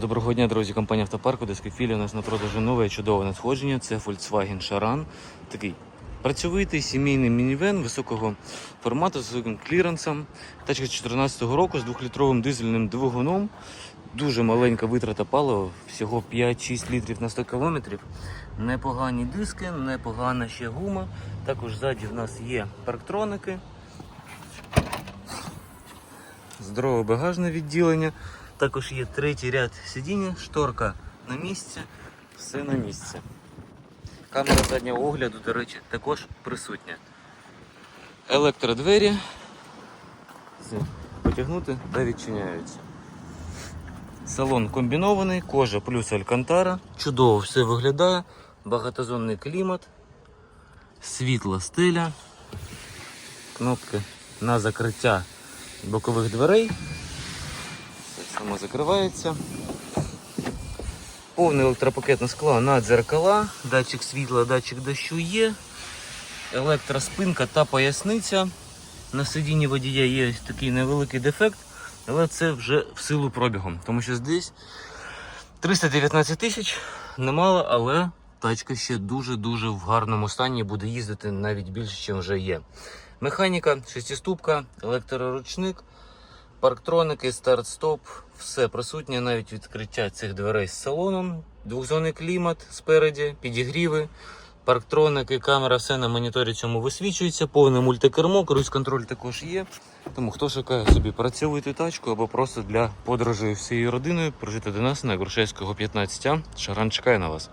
Доброго дня, друзі, компанія Автопарк, Одеська філія. У нас на продажі нове чудове надходження. Це Volkswagen Charan. Такий працьовитий сімейний мінівен високого формату з високим кліренсом. Тачка 2014 року з 2-літровим дизельним двигуном. Дуже маленька витрата палива, всього 5-6 літрів на 100 кілометрів. Непогані диски, непогана ще гума. Також ззаді в нас є парктроники. Здорове багажне відділення. Також є третій ряд сидіння, шторка на місці, все на місці. Камера заднього огляду, до речі, також присутня. Електродвері. Потягнути та відчиняються. Салон комбінований, кожа плюс алькантара. Чудово все виглядає. Багатозонний клімат, світла стиля, кнопки на закриття бокових дверей. Само закривається. Повне електропакетне скло на дзеркала, датчик світла, датчик дощу є, електроспинка та поясниця. На сидінні водія є такий невеликий дефект, але це вже в силу пробігу, тому що здесь 319 тисяч немало, але тачка ще дуже-дуже в гарному стані буде їздити навіть більше, ніж вже є. Механіка, шестиступка, електроручник. Парктроники, старт-стоп, все присутнє, навіть відкриття цих дверей з салоном, двохзонний клімат спереді, підігріви, парктроники, камера, все на моніторі цьому висвічується, повне мультикермо, круїз-контроль також є. Тому хто шукає собі працьовити тачку або просто для подорожі всією родиною, прожити до нас на Грушевського 15А. Шаран чекає на вас.